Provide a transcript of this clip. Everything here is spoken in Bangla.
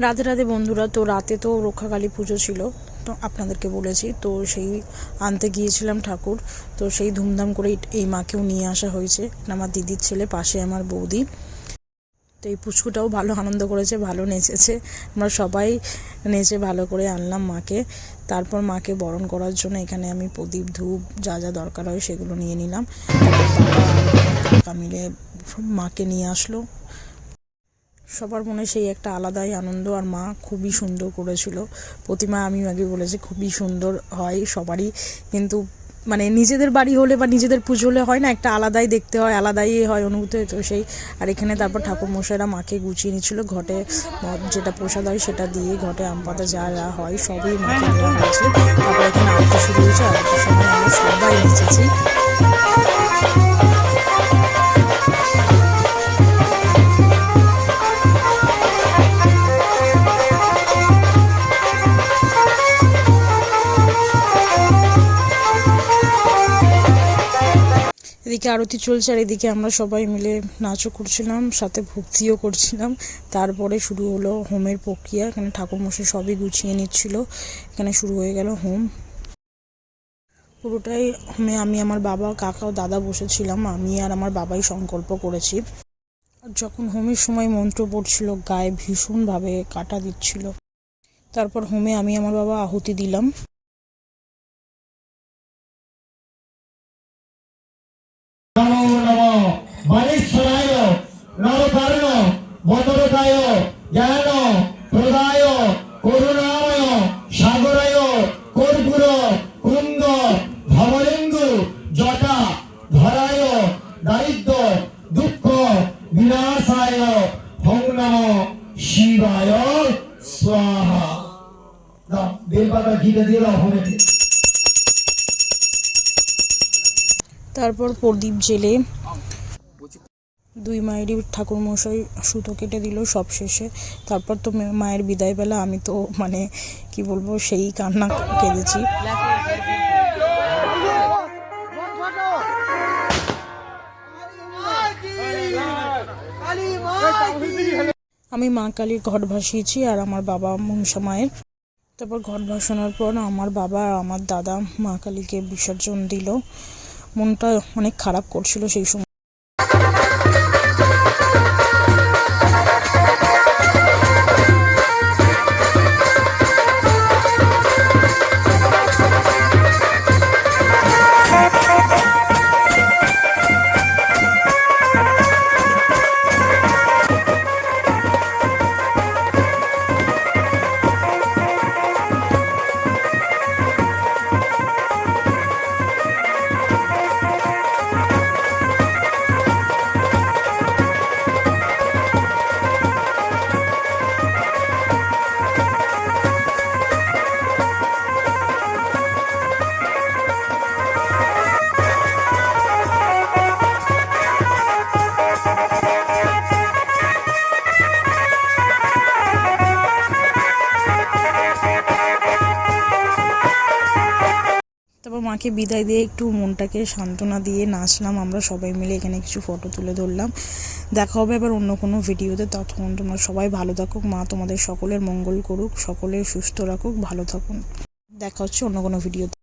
রাধে রাধে বন্ধুরা, তো রাতে তো রক্ষাকালী পুজো ছিল, তো আপনাদেরকে বলেছি, তো সেই আনতে গিয়েছিলাম ঠাকুর, তো সেই ধুমধাম করে এই- মাকেও নিয়ে আসা হয়েছে, আমার দিদির ছেলে, পাশে আমার বৌদি। তো এই পুচকুটাও ভালো আনন্দ করেছে, ভালো নেচেছে, আমরা সবাই নেচে ভালো করে আনলাম মাকে, তারপর মাকে বরণ করার জন্য এখানে আমি প্রদীপ, ধূপ, যা যা দরকার হয় সেগুলো নিয়ে নিলাম। মিলে মাকে নিয়ে আসলো সবার মনে সেই একটা আলাদাই আনন্দ, আর মা খুবই সুন্দর করেছিল। প্রতিমা আমি আগে বলেছি, খুবই সুন্দর হয় সবারই। কিন্তু মানে নিজেদের বাড়ি হলে বা নিজেদের পুজো হলে হয় না, একটা আলাদাই দেখতে হয়, আলাদাই হয় অনুভূতি তো সেই। আর এখানে তারপর ঠাকুর মশাইরা মাকে গুছিয়ে নিচ্ছিল, ঘটে যেটা প্রসাদ হয় সেটা দিয়ে ঘটে আম পাতা যা যা হয়, সবই মাকে দেওয়া হয়েছে। তারপর এখানে আরতি শুরু হয়েছে, আরতির সবাই নেচেছি। এদিকে আরতি চলছে আর এদিকে আমরা সবাই মিলে নাচও করছিলাম, সাথে ভক্তিও করছিলাম। তারপরে শুরু হলো হোমের প্রক্রিয়া, এখানে ঠাকুরমশাই সবই গুছিয়ে নিচ্ছিল। এখানে শুরু হয়ে গেল হোম। পুরোটাই হোমে আমি, আমার বাবা, কাকা ও দাদা বসেছিলাম, আমি আর আমার বাবাই সংকল্প করেছি। আর যখন হোমের সময় মন্ত্র পড়ছিল, গায়ে ভীষণভাবে কাটা দিচ্ছিল। তারপর হোমে আমি, আমার বাবা আহুতি দিলাম। নমো নমো। বাণীশ্বরায় নরকর্ণ বদরতায় জ্ঞান, প্রদায় করুণাময়, সাগরায় কর্পূর কুন্দ ধবলিঙ্গু জটা, ধরায়, দারিদ্র, দুঃখ, বিনাশায়। হং নম শিবায়। স্বাহা। দিয়ে দাও হোমেতে তারপর প্রদীপ জেলে। দুই মায়েরই ঠাকুর মশাই সুতো কেটে দিল সব শেষে। তারপর তো মায়ের বিদায় বেলা আমি তো মানে কি বলব, সেই কান্না কেঁদেছি। আমি মা কালীর ঘট ভাসিয়েছি আর আমার বাবা মনসা মায়ের। তারপর ঘট ভাসানোর পর আমার বাবা আর আমার দাদা মা কালীকে বিসর্জন দিল। মনটা অনেক খারাপ করছিল সেই সময়। মাকে বিদায় দিয়ে একটু মনটাকে সান্ত্বনা দিয়ে নাচলাম, আমরা সবাই মিলে এখানে কিছু ফটো তুলে ধরলাম। দেখা হবে আবার অন্য কোনো ভিডিওতে ততক্ষণ তোমরা সবাই ভালো থাকুক, মা তোমাদের সকলের মঙ্গল করুক, সকলে সুস্থ রাখুক, ভালো থাকুন। দেখা হচ্ছে অন্য কোনো ভিডিওতে